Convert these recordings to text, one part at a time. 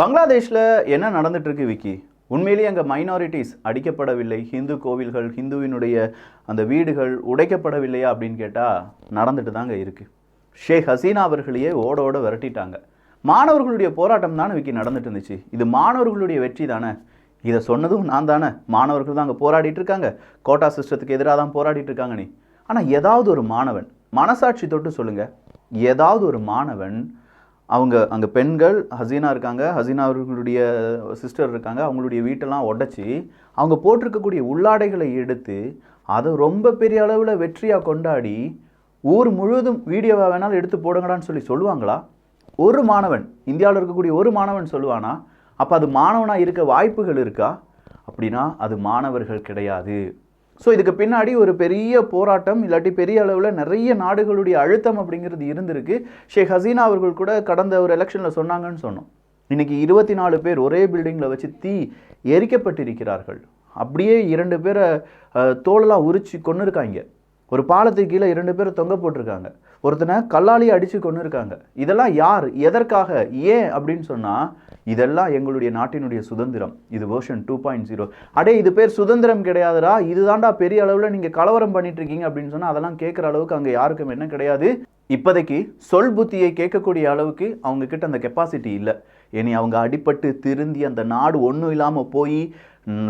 பங்களாதேஷில் என்ன நடந்துட்டுருக்கு விக்கி? உண்மையிலேயே அங்கே மைனாரிட்டிஸ் அடிக்கப்படவில்லை. ஹிந்து கோவில்கள் ஹிந்துவினுடைய அந்த வீடுகள் உடைக்கப்படவில்லையா அப்படின்னு கேட்டால் நடந்துட்டு தாங்க இருக்குது ஷேக் ஹசீனா அவர்களையே ஓட ஓட விரட்டிட்டாங்க. மாணவர்களுடைய போராட்டம் தானே விக்கி நடந்துட்டு இருந்துச்சு. இது மாணவர்களுடைய வெற்றி தானே? இதை சொன்னதும் நான் தானே? மாணவர்கள் தான் அங்கே போராடிட்டு இருக்காங்க. கோட்டா சிஸ்டத்துக்கு எதிராக தான் போராடிட்டு இருக்காங்க நீ. ஆனால் ஏதாவது ஒரு மாணவன் மனசாட்சி தொட்டு சொல்லுங்கள் ஏதாவது ஒரு மாணவன் அவங்க அங்கே பெண்கள் ஹசீனா இருக்காங்க ஹசீனா அவர்களுடைய சிஸ்டர் இருக்காங்க அவங்களுடைய வீட்டெல்லாம் உடச்சி அவங்க போட்டிருக்கக்கூடிய உள்ளாடைகளை எடுத்து அதை ரொம்ப பெரிய அளவில் வெற்றியாக கொண்டாடி ஊர் முழுவதும் வீடியோவை வேணாலும் எடுத்து போடுங்கடான்னு சொல்லி சொல்லுவாங்களா? ஒரு மாணவன் இந்தியாவில் இருக்கக்கூடிய ஒரு மாணவன் சொல்லுவானா அப்போ அது மாணவனாக இருக்க வாய்ப்புகள் இருக்கா? அப்படின்னா அது மாணவர்கள் கிடையாது. ஸோ இதுக்கு பின்னாடி ஒரு பெரிய போராட்டம் இல்லாட்டி பெரிய அளவில் நிறைய நாடுகளுடைய அழுத்தம் அப்படிங்கிறது இருந்திருக்கு. ஷேக் ஹசீனா அவர்கள் கூட கடந்த ஒரு எலெக்ஷனில் சொன்னாங்கன்னு சொன்னோம். இன்னைக்கு இருபத்தி நாலு பேர் ஒரே பில்டிங்கில் வச்சு தீ எரிக்கப்பட்டிருக்கிறார்கள். அப்படியே இரண்டு பேரை அஹ், தோலெல்லாம் உரிச்சு கொண்டு இருக்காங்க ஒரு பாலத்துக்கு கீழே இரண்டு பேர் தொங்க போட்டிருக்காங்க. ஒருத்தனை கல்லாலேயே அடித்து கொண்டு இருக்காங்க இதெல்லாம் யார்? எதற்காக? ஏன்? அப்படின்னு சொன்னால் இதெல்லாம் எங்களுடைய நாட்டினுடைய சுதந்திரம். இது வேர்ஷன் டூ பாயிண்ட் ஜீரோ அடே இது பேர் சுதந்திரம் கிடையாதுடா. இதுதான்டா பெரிய அளவில் நீங்கள் கலவரம் பண்ணிட்டு இருக்கீங்க அப்படின்னு சொன்னால் அதெல்லாம் கேட்குற அளவுக்கு அங்கே யாருக்கும் என்ன கிடையாது. இப்போதைக்கு சொல் புத்தியை கேட்கக்கூடிய அளவுக்கு அவங்க கிட்ட அந்த கெப்பாசிட்டி இல்லை. இனி அவங்க அடிபட்டு திருந்தி அந்த நாடு ஒன்றும் இல்லாமல் போய்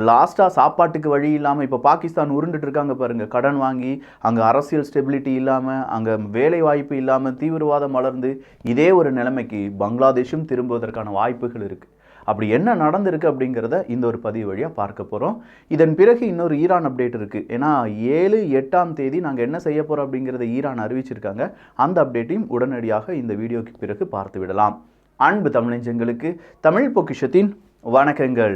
லாஸ்ட்டாக சாப்பாட்டுக்கு வழி இல்லாமல் இப்போ பாகிஸ்தான் உருண்டுட்டு இருக்காங்க பாருங்கள் கடன் வாங்கி அங்கே அரசியல் ஸ்டெபிலிட்டி இல்லாமல் அங்கே வேலை வாய்ப்பு இல்லாமல் தீவிரவாதம் வளர்ந்து இதே ஒரு நிலைமைக்கு பங்களாதேஷும் திரும்புவதற்கான வாய்ப்புகள் இருக்குது அப்படி என்ன நடந்திருக்கு அப்படிங்கிறத இந்த ஒரு பதிவு வழியாக பார்க்க போகிறோம் இதன் பிறகு இன்னொரு ஈரான் அப்டேட் இருக்குது ஏன்னா ஏழு எட்டாம் தேதி நாங்கள் என்ன செய்ய போகிறோம் அப்படிங்கிறத ஈரான் அறிவிச்சிருக்காங்க. அந்த அப்டேட்டையும் உடனடியாக இந்த வீடியோக்கு பிறகு பார்த்து விடலாம். அன்பு தமிழஞ்சங்களுக்கு தமிழ் பொக்கிஷத்தின் வணக்கங்கள்.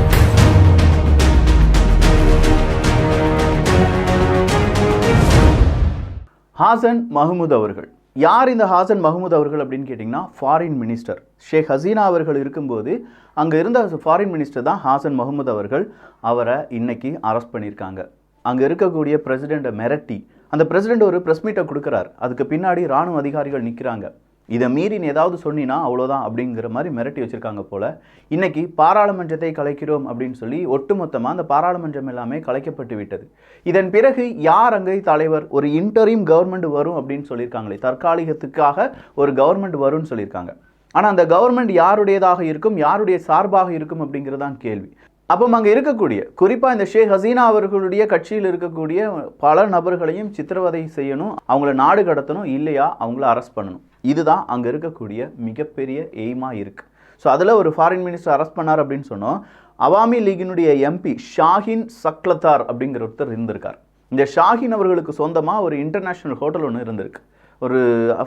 ஹாசன் மஹமூத் அவர்கள். யார் இந்த ஹாசன் மஹமூத் அவர்கள் அப்படின்னு கேட்டிங்கன்னா ஃபாரின் மினிஸ்டர் ஷேக் ஹசீனா அவர்கள் இருக்கும்போது அங்கே இருந்த ஃபாரின் மினிஸ்டர் தான் ஹாசன் மஹமூத் அவர்கள் அவரை இன்னைக்கு அரெஸ்ட் பண்ணியிருக்காங்க. அங்கே இருக்கக்கூடிய பிரசிடெண்ட்டை மிரட்டி அந்த பிரசிடெண்ட் ஒரு ப்ரெஸ் மீட்டை கொடுக்குறார். அதுக்கு பின்னாடி ராணுவ அதிகாரிகள் நிற்கிறாங்க இதை மீறி நீ ஏதாவது சொன்னினா அவ்வளோதான் அப்படிங்கிற மாதிரி மிரட்டி வச்சுருக்காங்க போல். இன்றைக்கி பாராளுமன்றத்தை கலைக்கிறோம் அப்படின்னு சொல்லி ஒட்டுமொத்தமாக அந்த பாராளுமன்றம் எல்லாமே கலைக்கப்பட்டு விட்டது. இதன் பிறகு யார் அங்கே தலைவர்? ஒரு இன்டரீம் கவர்மெண்ட் வரும் அப்படின்னு சொல்லியிருக்காங்களே. தற்காலிகத்துக்காக ஒரு கவர்மெண்ட் வரும்னு சொல்லியிருக்காங்க. ஆனால் அந்த கவர்மெண்ட் யாருடையதாக இருக்கும்? யாருடைய சார்பாக இருக்கும் அப்படிங்கிறதான் கேள்வி. அப்போ அங்கே இருக்கக்கூடிய குறிப்பாக இந்த ஷேக் ஹசீனா அவர்களுடைய கட்சியில் இருக்கக்கூடிய பல நபர்களையும் சித்திரவதை செய்யணும் அவங்கள நாடு கடத்தணும் இல்லையா அவங்கள அரெஸ்ட் பண்ணணும். இதுதான் அங்கே இருக்கக்கூடிய மிகப்பெரிய எய்மாக இருக்குது ஸோ அதில் ஒரு ஃபாரின் மினிஸ்டர் அரெஸ்ட் பண்ணார் அப்படின்னு சொன்னோம். அவாமி லீகினுடைய எம்பி ஷாஹின் சக்லத்தார் அப்படிங்கிற ஒருத்தர் இருந்திருக்கார். இந்த ஷாஹின் அவர்களுக்கு சொந்தமாக ஒரு இன்டர்நேஷ்னல் ஹோட்டல் ஒன்று இருந்திருக்கு. ஒரு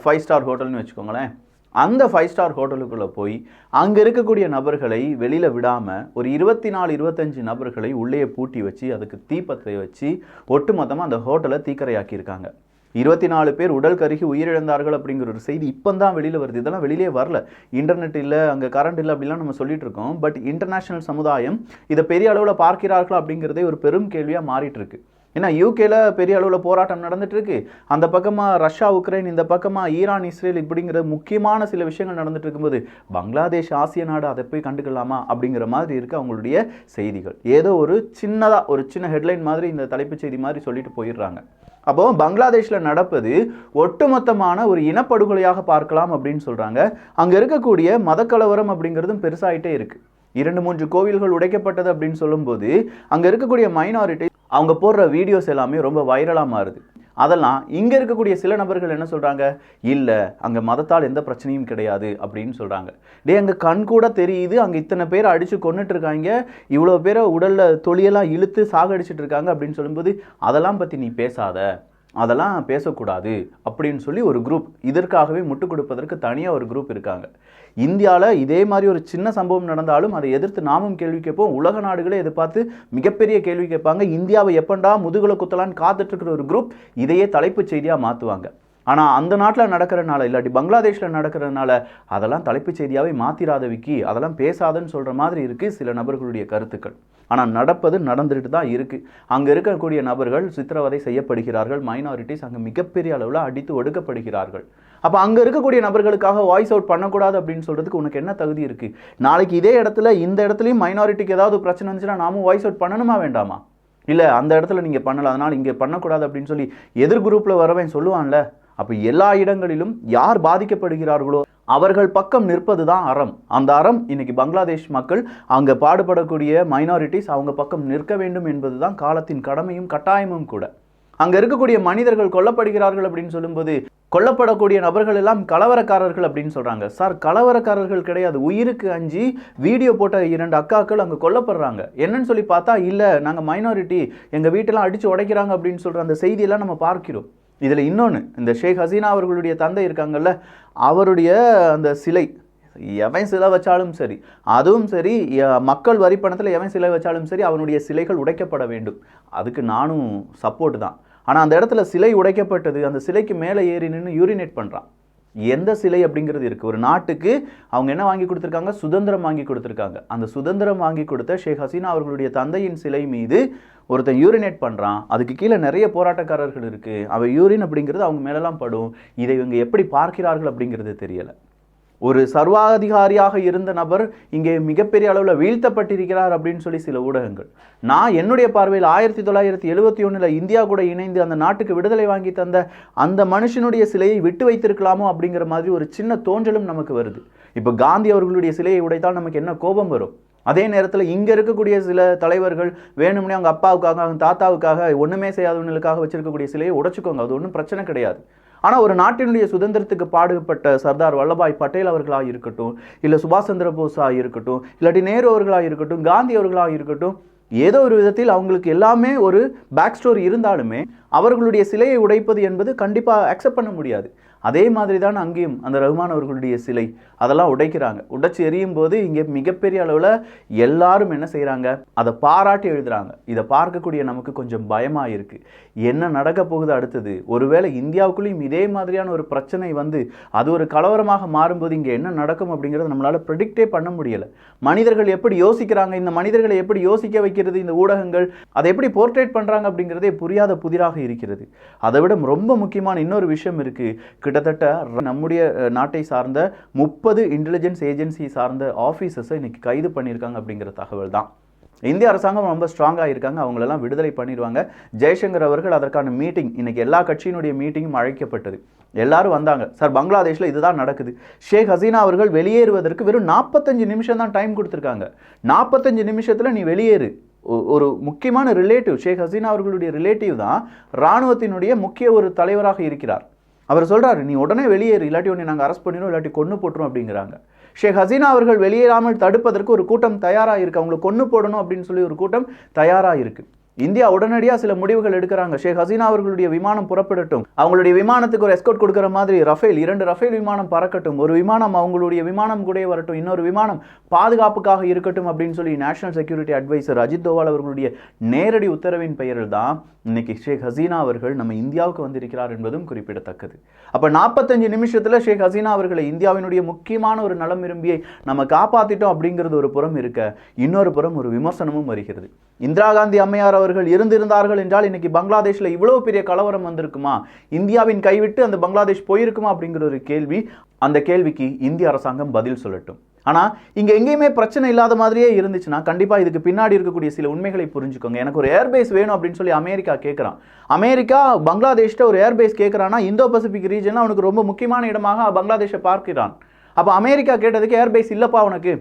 ஃபைவ் ஸ்டார் ஹோட்டல்னு வச்சுக்கோங்களேன். அந்த ஃபைவ் ஸ்டார் ஹோட்டலுக்குள்ளே போய் அங்கே இருக்கக்கூடிய நபர்களை வெளியில் விடாமல் ஒரு இருபத்தி நாலு இருபத்தஞ்சு நபர்களை உள்ளே பூட்டி வச்சு அதுக்கு தீப்பத்தை வச்சு ஒட்டுமொத்தமாக அந்த ஹோட்டலை தீக்கரையாக்கியிருக்காங்க. இருபத்தி நாலு பேர் உடல் கருகி உயிரிழந்தார்கள் அப்படிங்கிற ஒரு செய்தி இப்போ தான் வெளியில் வருது. இதெல்லாம் வெளியிலே வரல. இன்டர்நெட் இல்லை அங்கே கரண்ட் இல்லை அப்படிலாம் நம்ம சொல்லிட்டு இருக்கோம். பட் இன்டர்நேஷ்னல் சமுதாயம் இதை பெரிய அளவில் பார்க்கிறார்களா அப்படிங்கிறதே ஒரு பெரும் கேள்வியாக மாறிட்டு இருக்கு. ஏன்னா யூகேல பெரிய அளவில் போராட்டம் நடந்துட்டு இருக்கு அந்த பக்கமாக ரஷ்யா உக்ரைன் இந்த பக்கமாக ஈரான் இஸ்ரேல் இப்படிங்கிற முக்கியமான சில விஷயங்கள் நடந்துட்டு இருக்கும்போது பங்களாதேஷ் ஆசிய நாடு அதை போய் கண்டுக்கலாமா அப்படிங்கிற மாதிரி இருக்கு அவங்களுடைய செய்திகள். ஏதோ ஒரு சின்னதாக ஒரு சின்ன ஹெட்லைன் மாதிரி இந்த தலைப்புச் செய்தி மாதிரி சொல்லிட்டு போயிடுறாங்க. அப்போ பங்களாதேஷில் நடப்பது ஒட்டுமொத்தமான ஒரு இனப்படுகொலையாக பார்க்கலாம் அப்படின்னு சொல்கிறாங்க அங்கே இருக்கக்கூடிய மதக்கலவரம் அப்படிங்கிறதும் பெருசாகிட்டே இருக்குது இரண்டு மூன்று கோவில்கள் உடைக்கப்பட்டது அப்படின்னு சொல்லும்போது அங்கே இருக்கக்கூடிய மைனாரிட்டி அவங்க போடுற வீடியோஸ் எல்லாமே ரொம்ப வைரலாக மாறுது. அதெல்லாம் இங்கே இருக்கக்கூடிய சில நபர்கள் என்ன சொல்கிறாங்க இல்லை அங்கே மதத்தால் எந்த பிரச்சனையும் கிடையாது அப்படின்னு சொல்கிறாங்க டே அங்கே கண் கூட தெரியுது. அங்கே இத்தனை பேர் அடித்து கொண்டுட்டு இருக்காங்க. இவ்வளோ பேரை உடலில் தொழியெல்லாம் இழுத்து சாகடிச்சிட்டு இருக்காங்க அப்படின்னு சொல்லும்போது அதெல்லாம் பற்றி நீ பேசாத. அதெல்லாம் பேசக்கூடாது. அப்படின்னு சொல்லி ஒரு குரூப் இதற்காகவே முட்டு கொடுப்பதற்கு தனியாக ஒரு குரூப் இருக்காங்க. இந்தியாவில் இதே மாதிரி ஒரு சின்ன சம்பவம் நடந்தாலும் அதை எதிர்த்து நாமும் கேள்வி கேட்போம். உலக நாடுகளே எதிர்பார்த்து மிகப்பெரிய கேள்வி கேட்பாங்க. இந்தியாவை எப்பண்டா முதுகுல குத்தலான்னு காத்துட்ருக்கிற ஒரு குரூப் இதையே தலைப்புச் செய்தியாக மாற்றுவாங்க ஆனால் அந்த நாட்டில் நடக்கிறனால இல்லாட்டி பங்களாதேஷில் நடக்கிறதுனால அதெல்லாம் தலைப்புச் செய்தியாகவே மாற்றிராத விக்கி அதெல்லாம் பேசாதன்னு சொல்கிற மாதிரி இருக்குது சில நபர்களுடைய கருத்துக்கள். ஆனால் நடப்பது நடந்துட்டு தான் இருக்குது அங்கே இருக்கக்கூடிய நபர்கள் சித்திரவதை செய்யப்படுகிறார்கள். மைனாரிட்டிஸ் அங்கே மிகப்பெரிய அளவில் அடித்து ஒடுக்கப்படுகிறார்கள். அப்போ அங்கே இருக்கக்கூடிய நபர்களுக்காக வாய்ஸ் அவுட் பண்ணக்கூடாது அப்படின்னு சொல்கிறதுக்கு உனக்கு என்ன தகுதி இருக்குது நாளைக்கு இதே இடத்துல இந்த இடத்துலையும் மைனாரிட்டிக்கு ஏதாவது பிரச்சனை இருந்துச்சுன்னா நாமும் வாய்ஸ் அவுட் பண்ணணுமா வேண்டாமா? இல்லை அந்த இடத்துல நீங்கள் பண்ணலாம் அதனால் இங்கே பண்ணக்கூடாது அப்படின்னு சொல்லி எதிர் குரூப்பில் வரவன் சொல்லுவான்ல அப்போ எல்லா இடங்களிலும் யார் பாதிக்கப்படுகிறார்களோ அவர்கள் பக்கம் நிற்பது தான் அறம். அந்த அறம் இன்னைக்கு பங்களாதேஷ் மக்கள் அங்கே பாடுபடக்கூடிய மைனாரிட்டிஸ் அவங்க பக்கம் நிற்க வேண்டும் என்பது தான் காலத்தின் கடமையும் கட்டாயமும் கூட. அங்கே இருக்கக்கூடிய மனிதர்கள் கொல்லப்படுகிறார்கள் அப்படின்னு சொல்லும்போது கொல்லப்படக்கூடிய நபர்கள் எல்லாம் கலவரக்காரர்கள் அப்படின்னு சொல்கிறாங்க சார் கலவரக்காரர்கள் கிடையாது. உயிருக்கு அஞ்சி வீடியோ போட்ட இரண்டு அக்காக்கள் அங்கே கொல்லப்படுறாங்க. என்னன்னு சொல்லி பார்த்தா இல்லை நாங்கள் மைனாரிட்டி எங்கள் வீட்டெல்லாம் அடித்து உடைக்கிறாங்க அப்படின்னு சொல்கிற அந்த செய்தியெல்லாம் நம்ம பார்க்கிறோம். இதில் இன்னொன்று இந்த ஷேக் ஹசீனா அவர்களுடைய தந்தை இருக்காங்கல்ல அவருடைய அந்த சிலை எவன் சிலை வச்சாலும் சரி அதுவும் சரி மக்கள் வரி பணத்தில் எவன் சிலை வச்சாலும் சரி அவனுடைய சிலைகள் உடைக்கப்பட வேண்டும். அதுக்கு நானும் சப்போர்ட் தான். ஆனால் அந்த இடத்துல சிலை உடைக்கப்பட்டது அந்த சிலைக்கு மேலே ஏறி நின்று யூரினேட் பண்ணுறான் எந்த சிலை அப்படிங்கிறது இருக்குது ஒரு நாட்டுக்கு அவங்க என்ன வாங்கி கொடுத்துருக்காங்க? சுதந்திரம் வாங்கி கொடுத்துருக்காங்க. அந்த சுதந்திரம் வாங்கி கொடுத்த ஷேக் ஹசீனா அவர்களுடைய தந்தையின் சிலை மீது ஒருத்தன் யூரினேட் பண்ணுறான் அதுக்கு கீழே நிறைய போராட்டக்காரர்கள் இருக்குது அவள் யூரின் அப்படிங்கிறது அவங்க மேலெல்லாம் படும். இதை இவங்க எப்படி பார்க்கிறார்கள் அப்படிங்கிறது தெரியலை. ஒரு சர்வாதிகாரியாக இருந்த நபர் இங்கே மிகப்பெரிய அளவில் வீழ்த்தப்பட்டிருக்கிறார் அப்படின்னு சொல்லி சில ஊடகங்கள். நான் என்னுடைய பார்வையில் ஆயிரத்தி தொள்ளாயிரத்தி எழுபத்தி ஒன்றில் இந்தியா கூட இணைந்து அந்த நாட்டுக்கு விடுதலை வாங்கி தந்த அந்த மனுஷனுடைய சிலையை விட்டு வைத்திருக்கலாமோ அப்படிங்கிற மாதிரி ஒரு சின்ன தோன்றலும் நமக்கு வருது. இப்போ காந்தி அவர்களுடைய சிலையை உடைத்தால் நமக்கு என்ன கோபம் வரும்? அதே நேரத்தில் இங்கே இருக்கக்கூடிய சில தலைவர்கள் வேணும்னே அவங்க அப்பாவுக்காக அவங்க தாத்தாவுக்காக ஒன்றுமே செய்யாதவங்களுக்காக வச்சுருக்கக்கூடிய சிலையை உடைச்சிக்கோங்க. அது ஒன்றும் பிரச்சனை கிடையாது. ஆனால் ஒரு நாட்டினுடைய சுதந்திரத்துக்கு பாடுபட்ட சர்தார் வல்லபாய் பட்டேல் அவர்களாக இருக்கட்டும் இல்லை சுபாஷ் சந்திர போஸாக இருக்கட்டும் இல்லாட்டி நேரு அவர்களாக இருக்கட்டும் காந்தி அவர்களாக இருக்கட்டும் ஏதோ ஒரு விதத்தில் அவங்களுக்கு எல்லாமே ஒரு பேக் ஸ்டோரி இருந்தாலுமே அவர்களுடைய சிலையை உடைப்பது என்பது கண்டிப்பாக அக்செப்ட் பண்ண முடியாது. அதே மாதிரி தான் அங்கேயும் அந்த ரகுமான் அவர்களுடைய சிலை அதெல்லாம் உடைக்கிறாங்க. உடைச்சி எரியும் போது இங்கே மிகப்பெரிய அளவில் எல்லாரும் என்ன செய்கிறாங்க அதை பாராட்டி எழுதுகிறாங்க இதை பார்க்கக்கூடிய நமக்கு கொஞ்சம் பயமாக இருக்குது என்ன நடக்க போகுது அடுத்தது? ஒருவேளை இந்தியாவுக்குள்ளேயும் இதே மாதிரியான ஒரு பிரச்சனை வந்து அது ஒரு கலவரமாக மாறும்போது இங்கே என்ன நடக்கும் அப்படிங்கிறத நம்மளால் ப்ரெடிக்டே பண்ண முடியலை. மனிதர்கள் எப்படி யோசிக்கிறாங்க? இந்த மனிதர்களை எப்படி யோசிக்க வைக்கிறது? இந்த ஊடகங்கள் அதை எப்படி போர்ட்ரேட் பண்ணுறாங்க அப்படிங்கிறதே புரியாத புதிராக இருக்கிறது. அதை விட ரொம்ப முக்கியமான இன்னொரு விஷயம் இருக்குது கிட்டத்தட்ட நம்முடைய நாட்டை சார்ந்த முப்பது இன்டெலிஜென்ஸ் ஏஜென்சி சார்ந்த ஆஃபீஸர்ஸை இன்னைக்கு கைது பண்ணியிருக்காங்க அப்படிங்கிற தகவல் தான். இந்திய அரசாங்கம் ரொம்ப ஸ்ட்ராங்காக இருக்காங்க. அவங்களெல்லாம் விடுதலை பண்ணிடுவாங்க ஜெய்சங்கர் அவர்கள் அதற்கான மீட்டிங் இன்றைக்கி எல்லா கட்சியினுடைய மீட்டிங்கும் அழைக்கப்பட்டது. எல்லாரும் வந்தாங்க. சார் பங்களாதேஷில் இதுதான் நடக்குது. ஷேக் ஹசீனா அவர்கள் வெளியேறுவதற்கு வெறும் நாற்பத்தஞ்சு நிமிஷம் தான் டைம் கொடுத்துருக்காங்க. நாற்பத்தஞ்சு நிமிஷத்தில் நீ வெளியேறு. ஒரு முக்கியமான ரிலேட்டிவ் ஷேக் ஹசீனா அவர்களுடைய ரிலேட்டிவ் தான் இராணுவத்தினுடைய முக்கிய ஒரு தலைவராக இருக்கிறார். அவர் சொல்கிறாரு நீ உடனே வெளியேறு இல்லாட்டி உன்னை நாங்கள் அரெஸ்ட் பண்ணிடும் இல்லாட்டி கொண்டு போட்டுரும் அப்படிங்கிறாங்க. ஷேக் ஹசீனா அவர்கள் வெளியேறாமல் தடுப்பதற்கு ஒரு கூட்டம் தயாராக இருக்குது அவங்களை கொன்று போடணும் அப்படின்னு சொல்லி ஒரு கூட்டம் தயாராக இருக்குது இந்தியா உடனடியாக சில முடிவுகள் எடுக்கிறாங்க. ஷேக் ஹசீனா அவர்களுடைய விமானம் புறப்படட்டும். அவங்களுடைய விமானத்துக்கு ஒரு எஸ்கோட் கொடுக்குற மாதிரி ரஃபேல் இரண்டு ரஃபேல் விமானம் பறக்கட்டும். ஒரு விமானம் அவங்களுடைய விமானம் கூட வரட்டும். இன்னொரு விமானம் பாதுகாப்புக்காக இருக்கட்டும் அப்படின்னு சொல்லி national security advisor Ajit Doval அவர்களுடைய நேரடி உத்தரவின் பெயரில் தான் இன்னைக்கு ஷேக் ஹசீனா அவர்கள் நம்ம இந்தியாவுக்கு வந்திருக்கிறார் என்பதும் குறிப்பிடத்தக்கது. அப்போ நாற்பத்தஞ்சு நிமிஷத்தில் ஷேக் ஹசீனா அவர்களை இந்தியாவினுடைய முக்கியமான ஒரு நலம் விரும்பியை நம்ம காப்பாத்திட்டோம் அப்படிங்கிறது ஒரு புறம் இருக்க இன்னொரு புறம் ஒரு விமர்சனமும் வருகிறது. இந்திரா காந்தி அம்மையார் அவர்கள் இருந்திருந்தார்கள் என்றால் இன்னைக்கு பங்களாதேஷ்ல இவ்வளோ பெரிய கலவரம் வந்திருக்குமா? இந்தியாவின் கைவிட்டு அந்த பங்களாதேஷ் போயிருக்குமா அப்படிங்கிற ஒரு கேள்வி அந்த கேள்விக்கு இந்திய அரசாங்கம் பதில் சொல்லட்டும். ஆனால் இங்கே எங்கேயுமே பிரச்சனை இல்லாத மாதிரியே இருந்துச்சுன்னா கண்டிப்பாக இதுக்கு பின்னாடி இருக்கக்கூடிய சில உண்மைகளை புரிஞ்சுக்கோங்க. எனக்கு ஒரு ஏர்பேஸ் வேணும் அப்படின்னு சொல்லி அமெரிக்கா கேட்குறான் அமெரிக்கா பங்களாதேஷ்ட ஒரு ஏர்பேஸ் கேட்குறான்னா இந்தோ பசிபிக் ரீஜன் அவனுக்கு ரொம்ப முக்கியமான இடமாக பங்களாதேஷை பார்க்கிறான். அப்போ அமெரிக்கா கேட்டதுக்கு ஏர்பேஸ் இல்லைப்பா உனக்கு.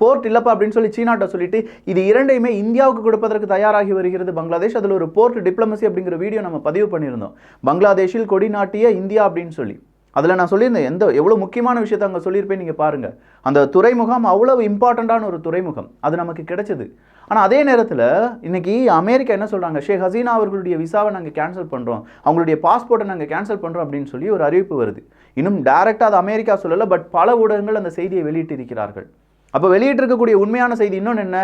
போர்ட் இல்லப்பா அப்படின்னு சொல்லி சீனாட்ட சொல்லிட்டு இது இரண்டையுமே இந்தியாவுக்கு கொடுப்பதற்கு தயாராகி வருகிறது. பங்களாதேஷ் அதில் ஒரு போர்ட் டிப்ளமசி அப்படிங்கிற வீடியோ நம்ம பதிவு பண்ணியிருந்தோம். பங்களாதேஷில் கொடி நாட்டிய இந்தியா அப்படின்னு சொல்லி. அதில் நான் சொல்லியிருந்தேன் எந்த எவ்வளோ முக்கியமான விஷயத்தை அங்கே சொல்லியிருப்பேன் நீங்கள் பாருங்கள் அந்த துறைமுகம் அவ்வளவு இம்பார்ட்டண்ட்டான ஒரு துறைமுகம். அது நமக்கு கிடைச்சது. ஆனால் அதே நேரத்தில் இன்றைக்கி அமெரிக்கா என்ன சொல்கிறாங்க ஷேக் ஹசீனா அவர்களுடைய விசாவை நாங்கள் கேன்சல் பண்ணுறோம் அவங்களுடைய பாஸ்போர்ட்டை நாங்கள் கேன்சல் பண்ணுறோம் அப்படின்னு சொல்லி ஒரு அறிவிப்பு வருது. இன்னும் டைரெக்டாக அது அமெரிக்கா சொல்லலை பட் பல ஊடகங்கள் அந்த செய்தியை வெளியிட்டிருக்கிறார்கள். அப்போ வெளியிட்டிருக்கக்கூடிய உண்மையான செய்தி இன்னொன்று என்ன?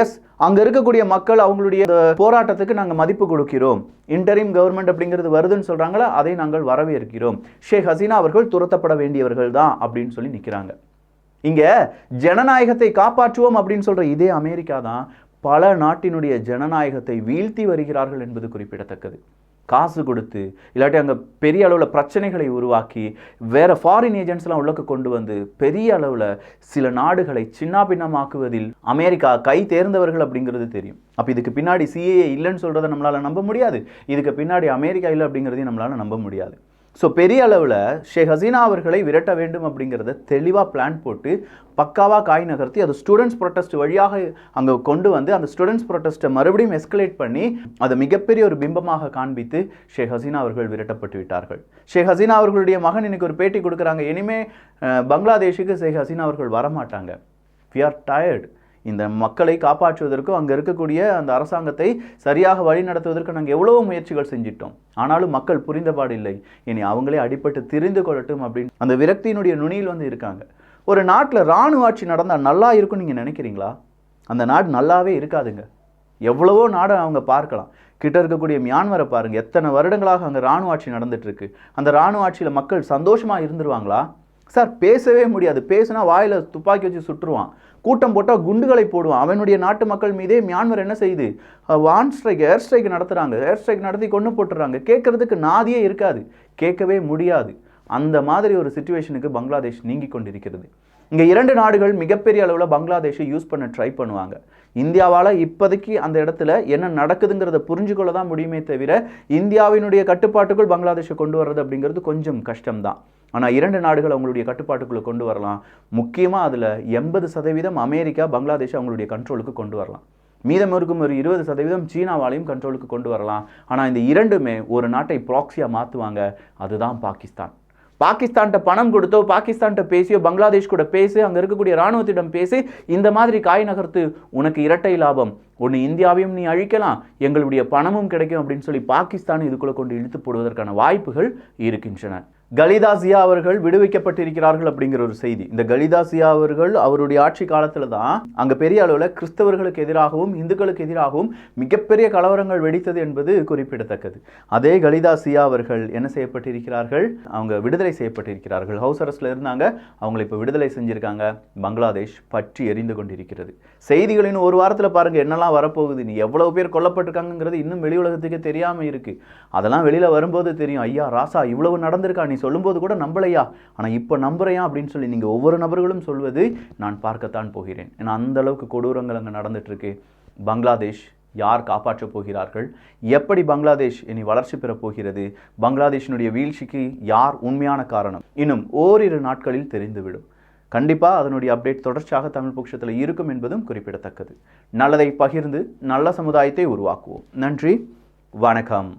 எஸ் அங்கே இருக்கக்கூடிய மக்கள் அவங்களுடைய போராட்டத்துக்கு நாங்கள் மதிப்பு கொடுக்கிறோம். இன்டரிம் கவர்மெண்ட் அப்படிங்கிறது வருதுன்னு சொல்கிறாங்களா அதை நாங்கள் வரவேற்கிறோம். ஷேக் ஹசீனா அவர்கள் துரத்தப்பட வேண்டியவர்கள் தான் அப்படின்னு சொல்லி நிற்கிறாங்க இங்கே ஜனநாயகத்தை காப்பாற்றுவோம் அப்படின்னு சொல்கிற இதே அமெரிக்கா தான் பல நாட்டினுடைய ஜனநாயகத்தை வீழ்த்தி வருகிறார்கள் என்பது குறிப்பிடத்தக்கது. காசு கொடுத்து இல்லாட்டி அங்கே பெரிய அளவில் பிரச்சனைகளை உருவாக்கி வேறு ஃபாரின் ஏஜென்ட்ஸ்லாம் உள்ளக்க கொண்டு வந்து பெரிய அளவில் சில நாடுகளை சின்னாபின்னமாக்குவதில் அமெரிக்கா கை தேர்ந்தவர்கள் அப்படிங்கிறது தெரியும். அப்போ இதுக்கு பின்னாடி சிஏஏ இல்லைன்னு சொல்கிறத நம்மளால் நம்ப முடியாது. இதுக்கு பின்னாடி அமெரிக்கா இல்லை அப்படிங்கிறதையும் நம்மளால் நம்ப முடியாது. ஸோ பெரிய அளவில் ஷேக் ஹசீனா அவர்களை விரட்ட வேண்டும் அப்படிங்கிறத தெளிவாக பிளான் போட்டு பக்காவாக காய் நகர்த்தி அது ஸ்டூடெண்ட்ஸ் ப்ரொட்டஸ்ட் வழியாக அங்கே கொண்டு வந்து அந்த ஸ்டூடெண்ட்ஸ் ப்ரொட்டஸ்ட்டை மறுபடியும் எஸ்கலேட் பண்ணி அதை மிகப்பெரிய ஒரு பிம்பமாக காண்பித்து ஷேக் ஹசீனா அவர்கள் விரட்டப்பட்டு விட்டார்கள். ஷேக் ஹசீனா அவர்களுடைய மகன் இன்னைக்கு ஒரு பேட்டி கொடுக்குறாங்க. இனிமே பங்களாதேஷுக்கு ஷேக் ஹசீனா அவர்கள் வரமாட்டாங்க. வி ஆர் டயர்டு இந்த மக்களை காப்பாற்றுவதற்கும் அங்கே இருக்கக்கூடிய அந்த அரசாங்கத்தை சரியாக வழி நடத்துவதற்கு நாங்கள் எவ்வளவோ முயற்சிகள் செஞ்சிட்டோம். ஆனாலும் மக்கள் புரிந்தபாடு இல்லை. இனி அவங்களே அடிப்பட்டு திரிந்து கொள்ளட்டும் அப்படின்னு அந்த விரக்தியினுடைய நுனியில் வந்து இருக்காங்க. ஒரு நாட்டில் இராணுவ ஆட்சி நடந்தால் நல்லா இருக்கும்னு நீங்கள் நினைக்கிறீங்களா? அந்த நாடு நல்லாவே இருக்காதுங்க. எவ்வளவோ நாடை அவங்க பார்க்கலாம். கிட்ட இருக்கக்கூடிய மியான்மரை பாருங்கள் எத்தனை வருடங்களாக அங்கே ராணுவ ஆட்சி நடந்துட்டு இருக்கு. அந்த இராணுவ ஆட்சியில் மக்கள் சந்தோஷமாக இருந்துருவாங்களா? சார் பேசவே முடியாது. பேசுனா வாயில் துப்பாக்கி வச்சு சுட்டுருவான். கூட்டம் போட்டால் குண்டுகளை போடுவான். அவனுடைய நாட்டு மக்கள் மீதே மியான்மர் என்ன செய்யுது? வான் ஸ்ட்ரைக் ஏர் ஸ்ட்ரைக் நடத்துகிறாங்க ஏர் ஸ்ட்ரைக் நடத்தி கொண்டு போட்டுறாங்க. கேட்கறதுக்கு நாதியே இருக்காது. கேட்கவே முடியாது. அந்த மாதிரி ஒரு சுச்சுவேஷனுக்கு பங்களாதேஷ் நீங்கி கொண்டிருக்கிறது. இங்கே இரண்டு நாடுகள் மிகப்பெரிய அளவில் பங்களாதேஷை யூஸ் பண்ண ட்ரை பண்ணுவாங்க. இந்தியாவால் இப்போதைக்கு அந்த இடத்துல என்ன நடக்குதுங்கிறத புரிஞ்சுக்கொள்ள தான் முடியுமே தவிர இந்தியாவினுடைய கட்டுப்பாட்டுக்குள் பங்களாதேஷை கொண்டு வர்றது அப்படிங்கிறது கொஞ்சம் கஷ்டம்தான். ஆனால் இரண்டு நாடுகள் அவங்களுடைய கட்டுப்பாட்டுக்குள்ளே கொண்டு வரலாம். முக்கியமாக அதில் எண்பது சதவீதம் அமெரிக்கா பங்களாதேஷ் அவங்களுடைய கண்ட்ரோலுக்கு கொண்டு வரலாம். மீதம் இருக்கும் ஒரு இருபது சதவீதம் சீனாவாலையும் கண்ட்ரோலுக்கு கொண்டு வரலாம். ஆனால் இந்த இரண்டுமே ஒரு நாட்டை ப்ராக்சியாக மாற்றுவாங்க அதுதான் பாகிஸ்தான். பாகிஸ்தான்கிட்ட பணம் கொடுத்தோ பாகிஸ்தான்கிட்ட பேசியோ பங்களாதேஷ் கூட பேசி அங்கே இருக்கக்கூடிய இராணுவத்திடம் பேசி இந்த மாதிரி காய் நகர்த்து உனக்கு இரட்டை லாபம். ஒன்று இந்தியாவையும் நீ அழிக்கலாம். எங்களுடைய பணமும் கிடைக்கும் அப்படின்னு சொல்லி பாகிஸ்தான் இதுக்குள்ளே கொண்டு இழுத்து போடுவதற்கான வாய்ப்புகள் இருக்கின்றன. கலிதாசியா அவர்கள் விடுவிக்கப்பட்டிருக்கிறார்கள் அப்படிங்கிற ஒரு செய்தி. இந்த கலிதாசியா அவர்கள் அவருடைய ஆட்சி காலத்துல தான் அங்க பெரிய அளவில் கிறிஸ்தவர்களுக்கு எதிராகவும் இந்துக்களுக்கு எதிராகவும் மிகப்பெரிய கலவரங்கள் வெடித்தது என்பது குறிப்பிடத்தக்கது. அதே கலிதாசியா அவர்கள் என்ன செய்யப்பட்டிருக்கிறார்கள்? அவங்க விடுதலை செய்யப்பட்டிருக்கிறார்கள். ஹவுஸ் அரெஸ்ட்ல இருந்தாங்க. அவங்களை இப்போ விடுதலை செஞ்சிருக்காங்க. பங்களாதேஷ் பற்றி எரிந்து கொண்டிருக்கிறது. செய்திகளின் ஒரு வாரத்தில் பாருங்க என்னெல்லாம் வரப்போகுது. நீ எவ்வளவு பேர் கொல்லப்பட்டிருக்காங்கிறது இன்னும் வெளி உலகத்துக்கு தெரியாம இருக்கு. அதெல்லாம் வெளியில வரும்போது தெரியும். ஐயா ராசா இவ்வளவு நடந்திருக்கா நீ சொல்லும்போது கூட நம்பலையா? ஆனால் இப்போ நம்புறையா? அப்படின்னு சொல்லி நீங்கள் ஒவ்வொரு நபர்களும் சொல்வது நான் பார்க்கத்தான் போகிறேன். ஏன்னா அந்த அளவுக்கு கொடூரங்கள் அங்கே நடந்துட்டு பங்களாதேஷ் யார் காப்பாற்றப் போகிறார்கள்? எப்படி பங்களாதேஷ் இனி வளர்ச்சி பெறப் போகிறது? பங்களாதேஷினுடைய வீழ்ச்சிக்கு யார் உண்மையான காரணம்? இன்னும் ஓரிரு நாட்களில் தெரிந்துவிடும். கண்டிப்பாக அதனுடைய அப்டேட் தொடர்ச்சியாக தமிழ் பட்சத்தில் இருக்கும் என்பதும் குறிப்பிடத்தக்கது. நல்லதை பகிர்ந்து நல்ல சமுதாயத்தை உருவாக்குவோம். நன்றி வணக்கம்.